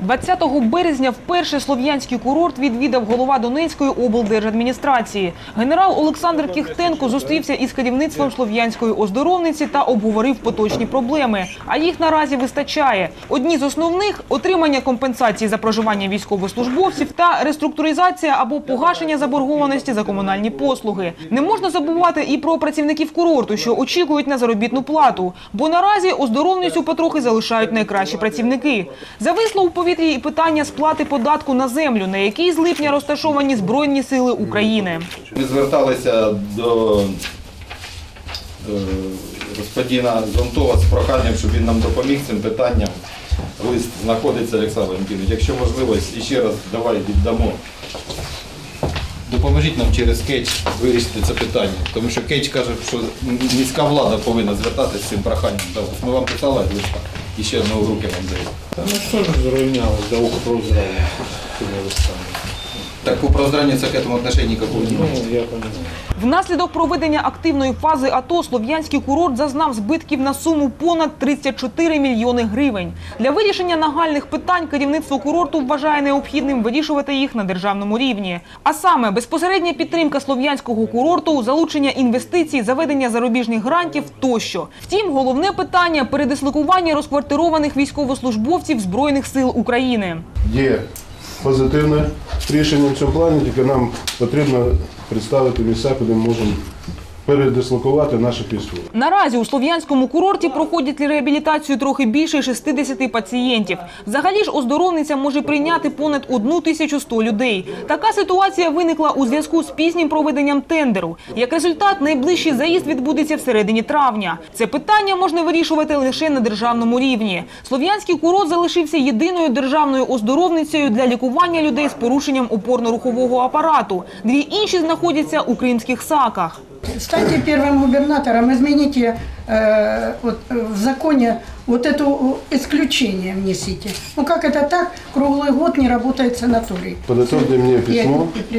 20 березня вперше слов'янський курорт відвідав голова Донецької облдержадміністрації. Генерал Олександр Кіхтенко зустрівся із керівництвом слов'янської оздоровниці та обговорив поточні проблеми. А їх наразі вистачає. Одні з основних – отримання компенсації за проживання військовослужбовців та реструктуризація або погашення заборгованості за комунальні послуги. Не можна забувати і про працівників курорту, що очікують на заробітну плату. Бо наразі оздоровницю потрохи залишають найкращі працівники. Зависло у повітрі і питання сплати податку на землю, на якій з липня розташовані Збройні сили України. Ми зверталися до е, господина Зонтова з проханням, щоб він нам допоміг цим питанням. Лист знаходиться, Олександр Валентинович. Якщо можливо, ще раз давай віддамо. Допоможіть нам через Кетч вирішити це питання. Тому що Кетч каже, що міська влада повинна звертатися з цим проханням до. Ми вам писали листа і ще одного руки вам даємо. Ну що ж зруйнялось, до ухо прозрало цими листами. Так по прозранию к этому отношения никакого не Ну, имеет. я понимаю. Внаслідок проведення активної фази АТО Слов'янський курорт зазнав збитків на суму понад 34 мільйони гривень. Для вирішення нагальних питань керівництво курорту вважає необхідним вирішувати їх на державному рівні. А саме безпосередня підтримка слов'янського курорту, залучення інвестицій, заведення зарубіжних грантів тощо. Втім, головне питання передислокування розквартированих військовослужбовців Збройних сил України. Є позитивне рішення в цьому плані, тільки нам потрібно представити місця, куди ми можемо передислокувати наших військових. Наразі у слов'янському курорті проходять реабілітацію трохи більше 60 пацієнтів. Взагалі ж оздоровниця може прийняти понад 1100 людей. Така ситуація виникла у зв'язку з пізнім проведенням тендеру. Як результат, найближчий заїзд відбудеться всередині травня. Це питання можна вирішувати лише на державному рівні. Слов'янський курорт залишився єдиною державною оздоровницею для лікування людей з порушенням опорно-рухового апарату. Дві інші знаходяться у кримських саках. Станьте первым губернатором, измените э, вот, в законе вот это исключение внесите. Ну как это так? Круглый год не работает санаторий. Подготовьте мне письмо и и,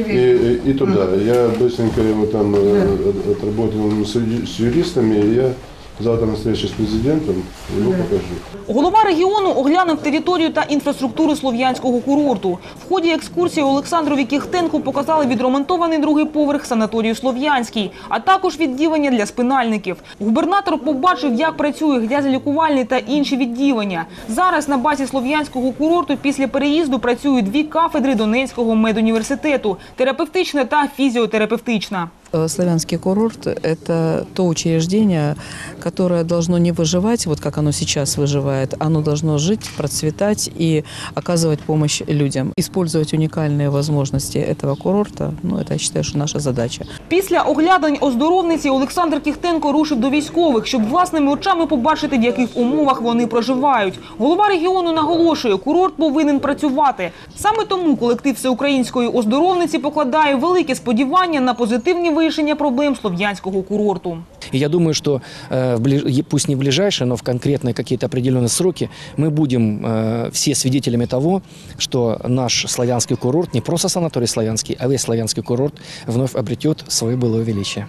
и, и туда. Я быстренько его там э, от- отработал с юристами, и я завтра на встрече с президентом ему покажу. Голова регіону оглянув територію та інфраструктуру слов'янського курорту. В ході екскурсії Олександрові Кіхтенку показали відремонтований другий поверх санаторію Слов'янський, а також відділення для спинальників. Губернатор побачив, як працює грязелікувальний та інші відділення. Зараз на базі слов'янського курорту після переїзду працюють дві кафедри Донецького медуніверситету – терапевтична та фізіотерапевтична. Э, Славянский курорт – это то учреждение, которое должно не выживать, вот как оно сейчас выживает, оно должно жить, процветать и оказывать помощь людям. Использовать уникальные возможности этого курорта, ну, это, я считаю, что наша задача. Після оглядань оздоровниці Олександр Кіхтенко рушив до військових, щоб власними очами побачити, в яких умовах вони проживають. Голова регіону наголошує, курорт повинен працювати. Саме тому колектив всеукраїнської оздоровниці покладає велике сподівання на позитивні вирішення проблем слов'янського курорту. И я думаю, что э, в ближ- е- пусть не в ближайшие, но в конкретные какие-то определенные сроки мы будем э, все свидетелями того, что наш славянский курорт, не просто санаторий славянский, а весь славянский курорт вновь обретет свое былое величие.